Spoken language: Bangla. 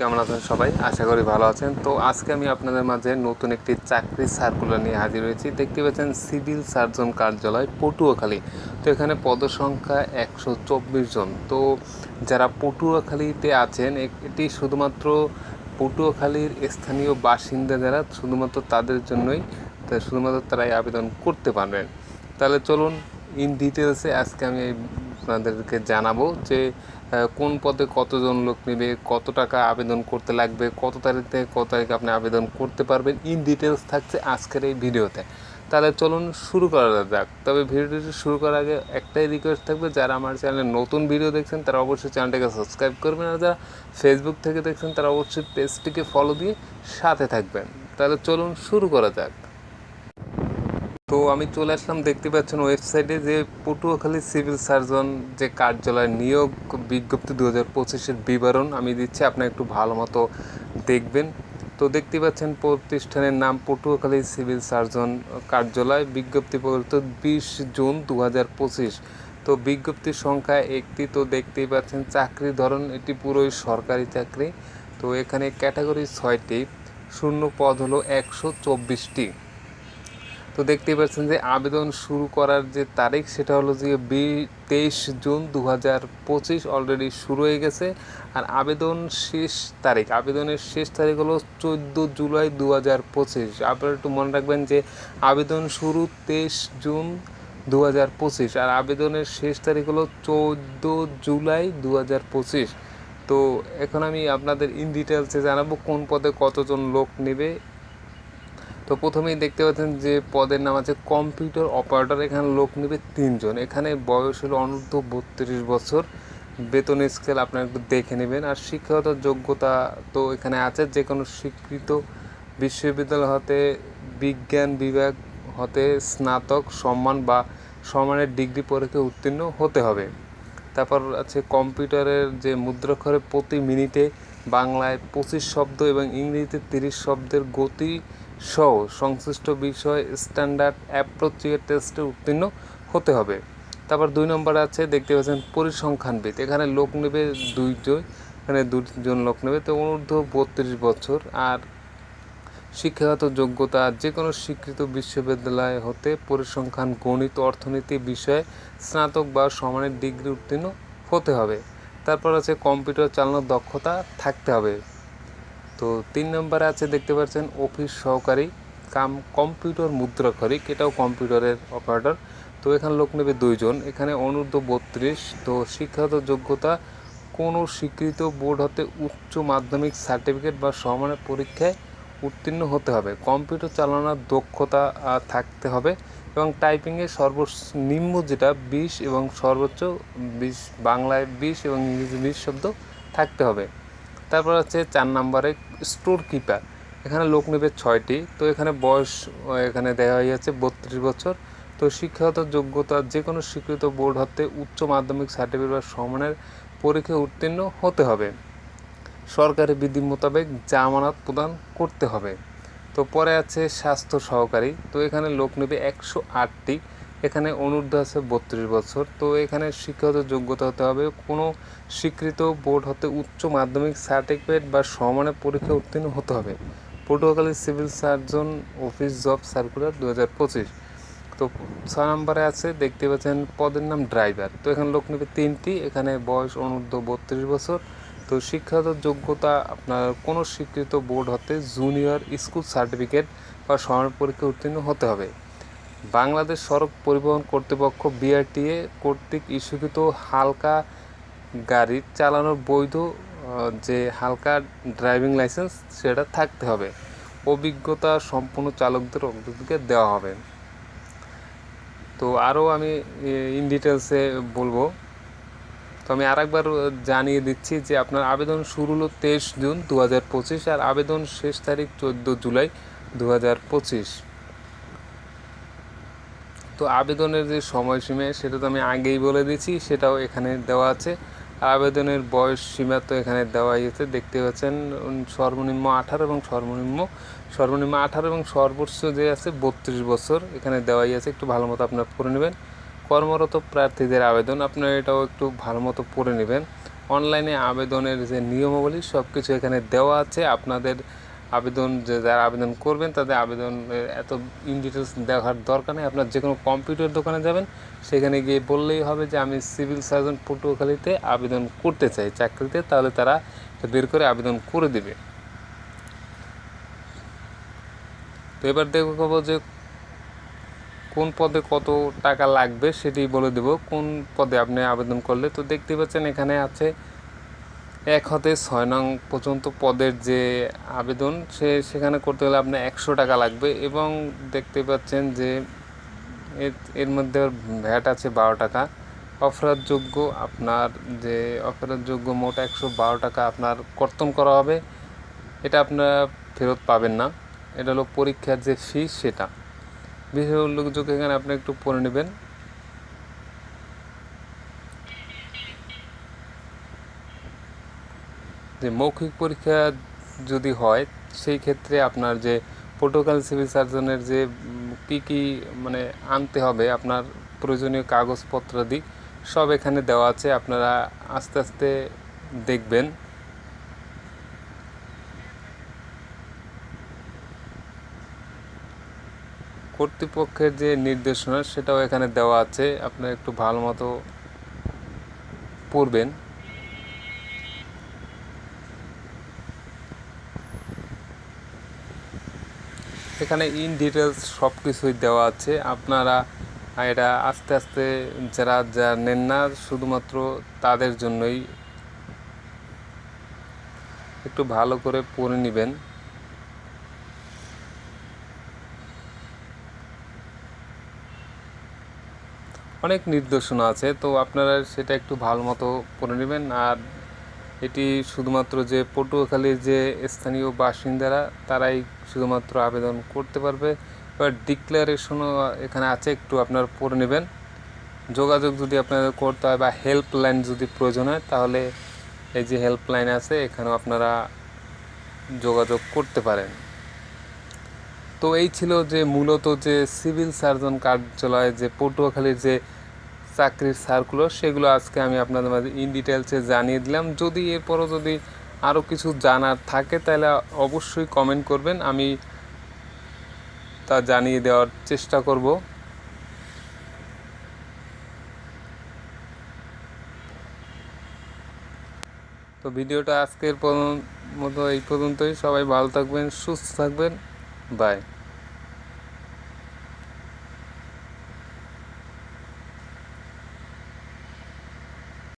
কেমন আছেন সবাই? আশা করি ভালো আছেন। তো আজকে আমি আপনাদের মাঝে নতুন একটি চাকরি সার্কুলার নিয়ে হাজির হয়েছি। দেখতে পাচ্ছেন সিভিল সার্জন কার্যালয় পটুয়াখালী। তো এখানে পদসংখ্যা একশো চব্বিশ জন। তো যারা পটুয়াখালীতে আছেন এটি শুধুমাত্র পটুয়াখালীর স্থানীয় বাসিন্দা যারা, শুধুমাত্র তাদের জন্যই শুধুমাত্র তারাই আবেদন করতে পারবেন। তাহলে চলুন ইন ডিটেলসে আজকে আমি আপনাদেরকে জানাব যে কোন পদে কতজন লোক নেবে, কত টাকা আবেদন করতে লাগবে, কত তারিখ থেকে কত তারিখ আপনি আবেদন করতে পারবেন ইন ডিটেলস থাকছে আজকের এই ভিডিওতে। তাহলে চলুন শুরু করা যাক। তবে ভিডিওটি শুরু করার আগে একটাই রিকোয়েস্ট থাকবে, যারা আমার চ্যানেলে নতুন ভিডিও দেখছেন, তারা অবশ্যই চ্যানেলটাকে সাবস্ক্রাইব করবেন, আর যারা ফেসবুক থেকে দেখছেন, তারা অবশ্যই পেজটিকে ফলো দিয়ে সাথে থাকবেন। তাহলে চলুন শুরু করা যাক। তো আমি চলে আসলাম, দেখতে পাচ্ছেন ওয়েবসাইটে যে পটুয়াখালী সিভিল সার্জন যে কার্যালয় নিয়োগ বিজ্ঞপ্তি দু হাজার পঁচিশের বিবরণ আমি দিচ্ছি আপনি একটু ভালো মতো দেখবেন। তো দেখতে পাচ্ছেন প্রতিষ্ঠানের নাম পটুয়াখালী সিভিল সার্জন কার্যালয়, বিজ্ঞপ্তি বলতে বিশ জুন দু হাজার পঁচিশ। তো বিজ্ঞপ্তির সংখ্যা একটি, তো দেখতেই পাচ্ছেন চাকরির ধরন, এটি পুরোই সরকারি চাকরি। তো এখানে ক্যাটাগরি ছয়টি, শূন্য পদ হলো একশো চব্বিশটি। তো দেখতেই পাচ্ছেন যে আবেদন শুরু করার যে তারিখ, সেটা হলো যে বি তেইশ জুন দু হাজার পঁচিশ অলরেডি শুরু হয়ে গেছে। আর আবেদন শেষ তারিখ, আবেদনের শেষ তারিখ হলো চোদ্দ জুলাই দু হাজার পঁচিশ। আপনারা একটু মনে রাখবেন যে আবেদন শুরু তেইশ জুন দু হাজার পঁচিশ আর আবেদনের শেষ তারিখ হলো চোদ্দ জুলাই দু হাজার পঁচিশ। তো এখন আমি আপনাদের ইন ডিটেলসে জানাব কোন পদে কতজন লোক নেবে তো প্রথমেই দেখতে পাচ্ছেন যে পদের নাম আছে কম্পিউটার অপারেটর। এখানে লোক নেবে তিনজন। এখানে বয়স হলো অনূর্ধ্ব বত্রিশ বছর। বেতন স্কেল আপনারা একটু দেখে নেবেন। আর শিক্ষাগত যোগ্যতা তো এখানে আছে। যে কোনো স্বীকৃত বিশ্ববিদ্যালয় হতে, বিজ্ঞান বিভাগ হতে, স্নাতক, সম্মান বা সম্মানের ডিগ্রি পরীক্ষায় উত্তীর্ণ হতে হবে। তারপর আছে কম্পিউটারের যে মুদ্রাক্ষরে প্রতি মিনিটে বাংলায় পঁচিশ শব্দ এবং ইংরেজিতে তিরিশ শব্দের গতি সহ সংশ্লিষ্ট বিষয় স্ট্যান্ডার্ড অ্যাপ্রোচিয়েট টেস্টে উত্তীর্ণ হতে হবে। তারপর দুই নম্বরে আছে, দেখতে পাচ্ছেন পরিসংখ্যানবিদ। এখানে লোক নেবে দুইজন, এখানে দুজন লোক নেবে। তো অনূর্ধ্ব বত্রিশ বছর। আর শিক্ষাগত যোগ্যতা যে কোনো স্বীকৃত বিশ্ববিদ্যালয় হতে পরিসংখ্যান, গণিত, অর্থনীতি বিষয়ে স্নাতক বা সমানের ডিগ্রি উত্তীর্ণ হতে হবে। তারপর আছে কম্পিউটার চালানোর দক্ষতা থাকতে হবে। তো তিন নম্বরে আছে, দেখতে পাচ্ছেন, অফিস সহকারী, কাম কম্পিউটার মুদ্রাক্ষরিক, এটাও কম্পিউটারের অপারেটর। তো এখানে লোক নেবে দুইজন, এখানে অনূর্ধ্ব বত্রিশ। তো শিক্ষাগত যোগ্যতা, কোনো স্বীকৃত বোর্ড হতে উচ্চ মাধ্যমিক সার্টিফিকেট বা সমানের পরীক্ষায় উত্তীর্ণ হতে হবে। কম্পিউটার চালানোর দক্ষতা থাকতে হবে এবং টাইপিংয়ে সর্বনিম্ন যেটা, বিশ এবং সর্বোচ্চ বিশ, বাংলায় বিশ এবং ইংরেজি বিশ শব্দ থাকতে হবে। তারপর হচ্ছে চার নম্বরে স্টোর কিপার। এখানে লোক নেবে ছয়টি। তো এখানে বয়স এখানে দেওয়া হয়ে যাচ্ছে বত্রিশ বছর। তো শিক্ষাগত যোগ্যতা যে কোনো স্বীকৃত বোর্ড হতে উচ্চ মাধ্যমিক সার্টিফিকেট বা সমানের পরীক্ষায় উত্তীর্ণ হতে হবে। সরকারি বিধি মোতাবেক জামানত প্রদান করতে হবে। তো পরে আছে স্বাস্থ্য সহকারী। তো এখানে লোক নেবে একশো আটটি। এখানে অনূর্ধ্ব আছে বত্রিশ বছর। তো এখানে শিক্ষাগত যোগ্যতা হতে হবে। কোনো স্বীকৃত বোর্ড হতে উচ্চ মাধ্যমিক সার্টিফিকেট বা সমানের পরীক্ষা উত্তীর্ণ হতে হবে। Patuakhali civil surgeon office job circular দু হাজার পঁচিশ। তো ছয় নম্বরে আছে, দেখতে পাচ্ছেন পদের নাম ড্রাইভার। তো এখানে লোক নেবে তিনটি। এখানে বয়স অনূর্ধ্ব বত্রিশ বছর। তো শিক্ষাগত যোগ্যতা, আপনার কোনো স্বীকৃত বোর্ড হতে জুনিয়র স্কুল সার্টিফিকেট বা সমানের পরীক্ষা উত্তীর্ণ হতে হবে। বাংলাদেশ সড়ক পরিবহন কর্তৃপক্ষ বিআরটিএ কর্তৃক ইস্যুকৃত হালকা গাড়ি চালানোর বৈধ যে হালকা ড্রাইভিং লাইসেন্স, সেটা থাকতে হবে। অভিজ্ঞতা সম্পূর্ণ চালকদের অগ্রাধিকার দেওয়া হবে। তো আরও আমি ইন ডিটেলসে বলব। তো আমি আরেকবার জানিয়ে দিচ্ছি যে আপনার আবেদন শুরু হলো তেইশ জুন দু হাজার পঁচিশ আর আবেদন শেষ তারিখ চোদ্দ জুলাই দু হাজার পঁচিশ। তো আবেদনের যে সময়সীমা, সেটা তো আমি আগেই বলে দিয়েছি, সেটাও এখানে দেওয়া আছে। আবেদনের বয়স সীমা তো এখানে দেওয়া হয়েছে দেখতে পাচ্ছেন সর্বনিম্ন আঠারো এবং সর্বনিম্ন সর্বনিম্ন আঠারো এবং সর্বোচ্চ যে আছে, বত্রিশ বছর এখানে দেওয়াই আছে, একটু ভালো মতো আপনারা পড়ে নেবেন। কর্মরত প্রার্থীদের আবেদন, আপনারা এটাও একটু ভালো মতো পড়ে নেবেন। অনলাইনে আবেদনের যে নিয়মাবলী সব কিছু এখানে দেওয়া আছে, আপনাদের আবেদন, যে যারা আবেদন করবেন তাদের আবেদন এত ইন ডিটেলস দেখার দরকার নেই। আপনার যে কোনো কম্পিউটার দোকানে যাবেন, সেখানে গিয়ে বললেই হবে যে, আমি সিভিল সার্জন পটুয়াখালীতে আবেদন করতে চাই চাকরিতে। তাহলে তারা বের করে আবেদন করে দেবে। তো এবার দেখব যে, কোন পদে কত টাকা লাগবে সেটি বলে দেব। কোন পদে আপনি আবেদন করলে? তো দেখতে পাচ্ছেন এখানে আছে এক হতে ছয় নং পর্যন্ত পদের যে আবেদন, সে সেখানে করতে গেলে আপনার একশো টাকা লাগবে এবং দেখতে পাচ্ছেন যে এর এর মধ্যে ভ্যাট আছে বারো টাকা। অফারযোগ্য আপনার যে অফারযোগ্য মোট একশো বারো টাকা আপনার কর্তন করা হবে। এটা আপনারা ফেরত পাবেন না। এটা হলো পরীক্ষার যে ফি, সেটা। বিশেষ উল্লেখযোগ্য এখানে আপনি একটু পড়ে নেবেন। যে মৌখিক পরীক্ষা যদি হয়, সেই ক্ষেত্রে আপনার যে প্রোটোকল সিভিল সার্জনের যে কি কি মানে আনতে হবে, আপনার প্রয়োজনীয় কাগজপত্রাদি সব এখানে দেওয়া আছে, আপনারা আস্তে আস্তে দেখবেন। কর্তৃপক্ষের যে নির্দেশনা, সেটাও এখানে দেওয়া আছে, আপনারা একটু ভালো মতো পড়বেন। এখানে ইন ডিটেলস সব কিছুই দেওয়া আছে। আপনারা এটা আস্তে আস্তে যারা যা নেন না, শুধুমাত্র তাদের জন্যই একটু ভালো করে পড়ে নেবেন। অনেক নির্দেশনা আছে, তো আপনারা সেটা একটু ভালো মতো পড়ে নেবেন। আর এটি শুধুমাত্র যে পটুয়াখালীর যে স্থানীয় বাসিন্দারা, তারাই শুধুমাত্র আবেদন করতে পারবে। এবার ডিক্লারেশনও এখানে আছে, একটু আপনারা পড়ে নেবেন। যোগাযোগ যদি আপনাদের করতে হয় বা হেল্পলাইন যদি প্রয়োজন হয়, তাহলে এই যে হেল্পলাইন আছে, এখানেও আপনারা যোগাযোগ করতে পারেন। তো এই ছিল যে মূলত যে সিভিল সার্জন কার্যালয়, যে পটুয়াখালীর যে চাকরির সার্কুলার সেগুলো আজকে আমি আপনাদের মাঝে ইন ডিটেলসে জানিয়ে দিলাম। যদি এরপরও যদি আরও কিছু জানার থাকে, তাহলে অবশ্যই কমেন্ট করবেন। আমি তা জানিয়ে দেওয়ার চেষ্টা করব। তো ভিডিওটা আজকের মতো এই পর্যন্তই। সবাই ভালো থাকবেন, সুস্থ থাকবেন। বাই